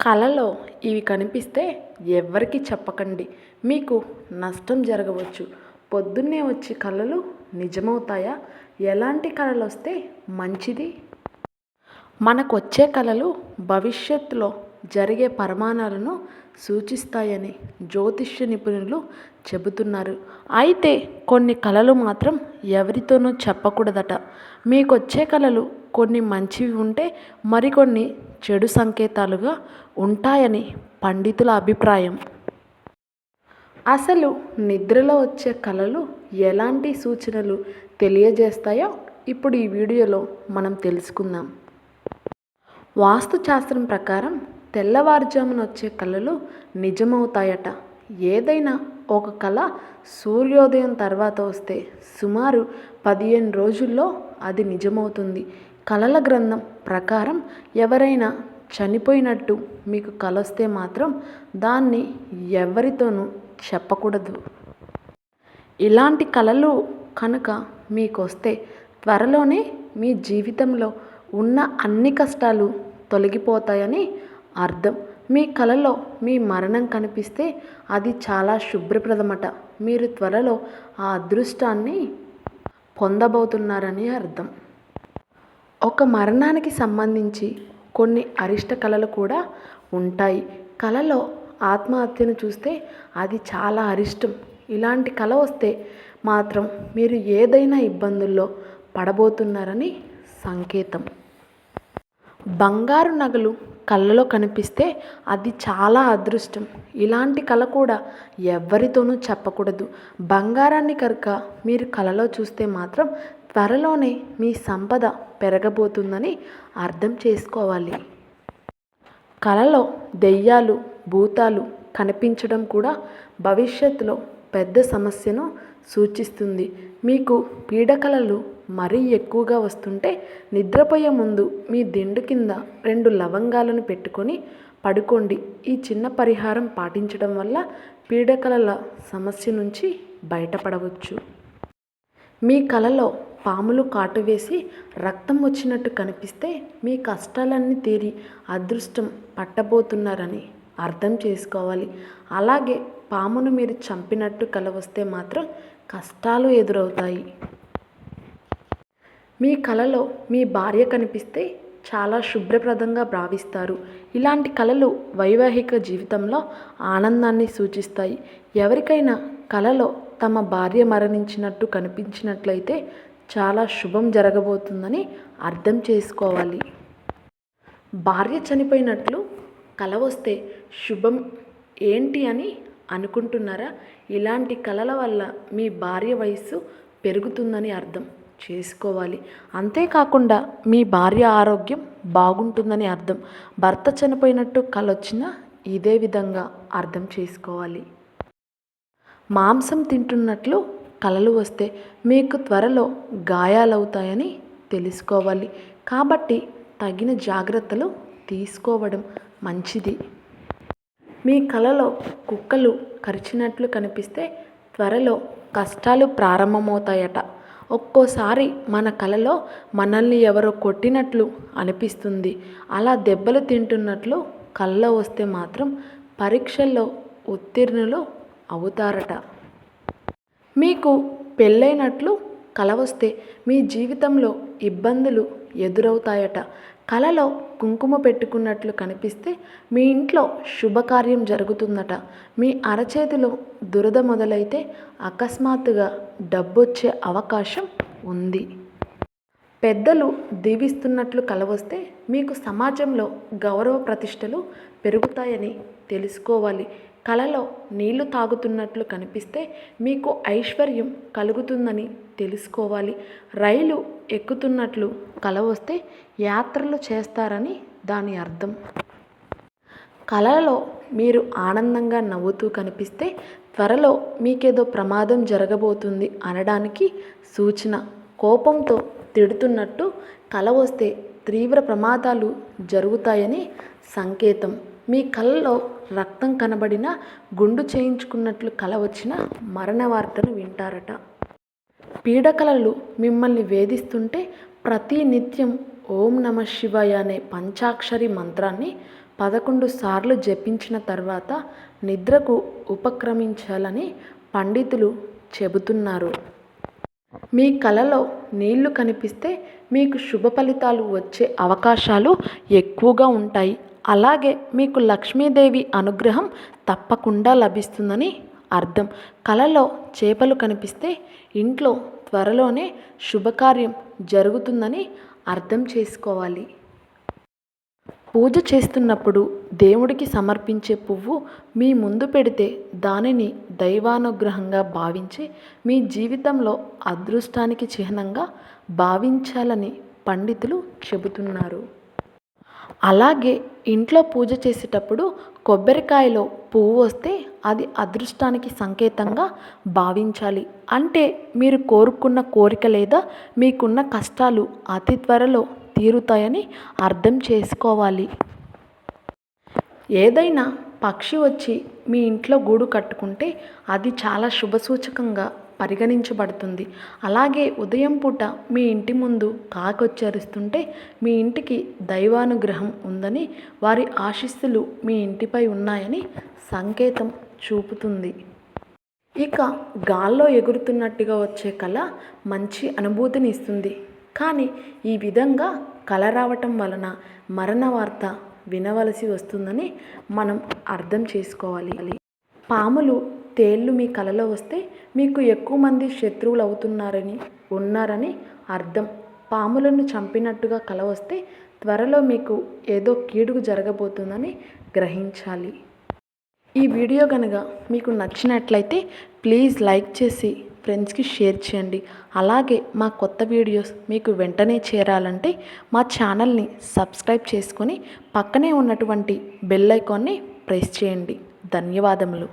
కలలో ఇవి కనిపిస్తే ఎవ్వరికీ చెప్పకండి. మీకు నష్టం జరగవచ్చు. పొద్దున్నే వచ్చే కలలు నిజమవుతాయా? ఎలాంటి కలలు వస్తే మంచిది? మనకు వచ్చే కలలు భవిష్యత్తులో జరిగే పరిమాణాలను సూచిస్తాయని జ్యోతిష్య నిపుణులు చెబుతున్నారు. అయితే కొన్ని కళలు మాత్రం ఎవరితోనూ చెప్పకూడదట. మీకు వచ్చే కళలు కొన్ని మంచివి ఉంటే మరికొన్ని చెడు సంకేతాలుగా ఉంటాయని పండితుల అభిప్రాయం. అసలు నిద్రలో వచ్చే కళలు ఎలాంటి సూచనలు తెలియజేస్తాయో ఇప్పుడు ఈ వీడియోలో మనం తెలుసుకుందాం. వాస్తుశాస్త్రం ప్రకారం తెల్లవారుజామున వచ్చే కళలు నిజమవుతాయట. ఏదైనా ఒక కళ సూర్యోదయం తర్వాత వస్తే సుమారు పదిహేను రోజుల్లో అది నిజమవుతుంది. కళల గ్రంథం ప్రకారం ఎవరైనా చనిపోయినట్టు మీకు కలొస్తే మాత్రం దాన్ని ఎవరితోనూ చెప్పకూడదు. ఇలాంటి కళలు కనుక మీకు వస్తే త్వరలోనే మీ జీవితంలో ఉన్న అన్ని కష్టాలు తొలగిపోతాయని అర్థం. మీ కలలో మీ మరణం కనిపిస్తే అది చాలా శుభ్రప్రదమట. మీరు త్వరలో ఆ అదృష్టాన్ని పొందబోతున్నారని అర్థం. ఒక మరణానికి సంబంధించి కొన్ని అరిష్ట కళలు కూడా ఉంటాయి. కళలో ఆత్మహత్యను చూస్తే అది చాలా అరిష్టం. ఇలాంటి కళ వస్తే మాత్రం మీరు ఏదైనా ఇబ్బందుల్లో పడబోతున్నారని సంకేతం. బంగారు నగలు కళ్ళలో కనిపిస్తే అది చాలా అదృష్టం. ఇలాంటి కళ కూడా ఎవరితోనూ చెప్పకూడదు. బంగారాన్ని కనుక మీరు కళలో చూస్తే మాత్రం త్వరలోనే మీ సంపద పెరగబోతుందని అర్థం చేసుకోవాలి. కళలో దెయ్యాలు భూతాలు కనిపించడం కూడా భవిష్యత్తులో పెద్ద సమస్యను సూచిస్తుంది. మీకు పీడకలలు మరీ ఎక్కువగా వస్తుంటే నిద్రపోయే ముందు మీ దిండు కింద రెండు లవంగాలను పెట్టుకొని పడుకోండి. ఈ చిన్న పరిహారం పాటించడం వల్ల పీడకలల సమస్య నుంచి బయటపడవచ్చు. మీ కలలో పాములు కాటు వేసి రక్తం వచ్చినట్టు కనిపిస్తే మీ కష్టాలన్నీ తీరి అదృష్టం పట్టబోతున్నారని అర్థం చేసుకోవాలి. అలాగే పామును మీరు చంపినట్టు కలవస్తే మాత్రం కష్టాలు ఎదురవుతాయి. మీ కలలో మీ భార్య కనిపిస్తే చాలా శుభ్రప్రదంగా భావిస్తారు. ఇలాంటి కళలు వైవాహిక జీవితంలో ఆనందాన్ని సూచిస్తాయి. ఎవరికైనా కలలో తమ భార్య మరణించినట్టు కనిపించినట్లయితే చాలా శుభం జరగబోతుందని అర్థం చేసుకోవాలి. భార్య చనిపోయినట్లు కల వస్తే శుభం ఏంటి అని అనుకుంటున్నారా? ఇలాంటి కళల వల్ల మీ భార్య వయస్సు పెరుగుతుందని అర్థం చేసుకోవాలి. అంతేకాకుండా మీ భార్య ఆరోగ్యం బాగుంటుందని అర్థం. భర్త చనిపోయినట్టు కలొచ్చినా ఇదే విధంగా అర్థం చేసుకోవాలి. మాంసం తింటున్నట్లు కలలు వస్తే మీకు త్వరలో గాయాలవుతాయని తెలుసుకోవాలి. కాబట్టి తగిన జాగ్రత్తలు తీసుకోవడం మంచిది. మీ కలలో కుక్కలు కరిచినట్లు కనిపిస్తే త్వరలో కష్టాలు ప్రారంభమవుతాయట. ఒక్కోసారి మన కలలో మనల్ని ఎవరో కొట్టినట్లు అనిపిస్తుంది. అలా దెబ్బలు తింటున్నట్లు కళ్ళలో వస్తే మాత్రం పరీక్షల్లో ఉత్తీర్ణులు అవుతారట. మీకు పెళ్ళైనట్లు కల వస్తే మీ జీవితంలో ఇబ్బందులు ఎదురవుతాయట. కలలో కుంకుమ పెట్టుకున్నట్లు కనిపిస్తే మీ ఇంట్లో శుభకార్యం జరుగుతుందట. మీ అరచేతిలో దురద మొదలైతే అకస్మాత్తుగా డబ్బొచ్చే అవకాశం ఉంది. పెద్దలు దీవిస్తున్నట్లు కలవస్తే మీకు సమాజంలో గౌరవ ప్రతిష్టలు పెరుగుతాయని తెలుసుకోవాలి. కలలో నీళ్ళు తాగుతున్నట్లు కనిపిస్తే మీకు ఐశ్వర్యం కలుగుతుందని తెలుసుకోవాలి. రైలు ఎక్కుతున్నట్లు కల వస్తే యాత్రలు చేస్తారని దాని అర్థం. కళలో మీరు ఆనందంగా నవ్వుతూ కనిపిస్తే త్వరలో మీకేదో ప్రమాదం జరగబోతుంది అనడానికి సూచన. కోపంతో తిడుతున్నట్టు కల వస్తే తీవ్ర ప్రమాదాలు జరుగుతాయని సంకేతం. మీ కళ్ళలో రక్తం కనబడిన గుండు చేయించుకున్నట్లు కల వచ్చిన మరణ వార్తను వింటారట. పీడకలలు మిమ్మల్ని వేధిస్తుంటే ప్రతి నిత్యం ఓం నమ శివాయ అనే పంచాక్షరి మంత్రాన్ని పదకొండు సార్లు జపించిన తర్వాత నిద్రకు ఉపక్రమించాలని పండితులు చెబుతున్నారు. మీ కలలో నీళ్ళు కనిపిస్తే మీకు శుభ ఫలితాలు వచ్చే అవకాశాలు ఎక్కువగా ఉంటాయి. అలాగే మీకు లక్ష్మీదేవి అనుగ్రహం తప్పకుండా లభిస్తుందని అర్థం. కలలో చేపలు కనిపిస్తే ఇంట్లో త్వరలోనే శుభకార్యం జరుగుతుందని అర్థం చేసుకోవాలి. పూజ చేస్తున్నప్పుడు దేవుడికి సమర్పించే పువ్వు మీ ముందు పెడితే దానిని దైవానుగ్రహంగా భావించి మీ జీవితంలో అదృష్టానికి చిహ్నంగా భావించాలని పండితులు చెబుతున్నారు. అలాగే ఇంట్లో పూజ చేసేటప్పుడు కొబ్బరికాయలో పువ్వు వస్తే అది అదృష్టానికి సంకేతంగా భావించాలి. అంటే మీరు కోరుకున్న కోరిక లేదా మీకున్న కష్టాలు అతి త్వరలో తీరుతాయని అర్థం చేసుకోవాలి. ఏదైనా పక్షి వచ్చి మీ ఇంట్లో గూడు కట్టుకుంటే అది చాలా శుభసూచకంగా పరిగణించబడుతుంది. అలాగే ఉదయం పూట మీ ఇంటి ముందు కాకొచ్చరిస్తుంటే మీ ఇంటికి దైవానుగ్రహం ఉందని వారి ఆశీస్సులు మీ ఇంటిపై ఉన్నాయని సంకేతం చూపుతుంది. ఇక గాల్లో ఎగురుతున్నట్టుగా వచ్చే కళ మంచి అనుభూతిని ఇస్తుంది. కానీ ఈ విధంగా కళ రావటం వలన మరణ వార్త వినవలసి వస్తుందని మనం అర్థం చేసుకోవాలి. పాములు తేళ్ళు మీ కలలో వస్తే మీకు ఎక్కువ మంది శత్రువులు అవుతున్నారని ఉన్నారని అర్థం. పాములను చంపినట్టుగా కల వస్తే త్వరలో మీకు ఏదో కీడుగు జరగబోతుందని గ్రహించాలి. ఈ వీడియో కనుక మీకు నచ్చినట్లయితే ప్లీజ్ లైక్ చేసి ఫ్రెండ్స్కి షేర్ చేయండి. అలాగే మా కొత్త వీడియోస్ మీకు వెంటనే చేరాలంటే మా ఛానల్ని సబ్స్క్రైబ్ చేసుకొని పక్కనే ఉన్నటువంటి బెల్ ఐకాన్ని ప్రెస్ చేయండి. ధన్యవాదములు.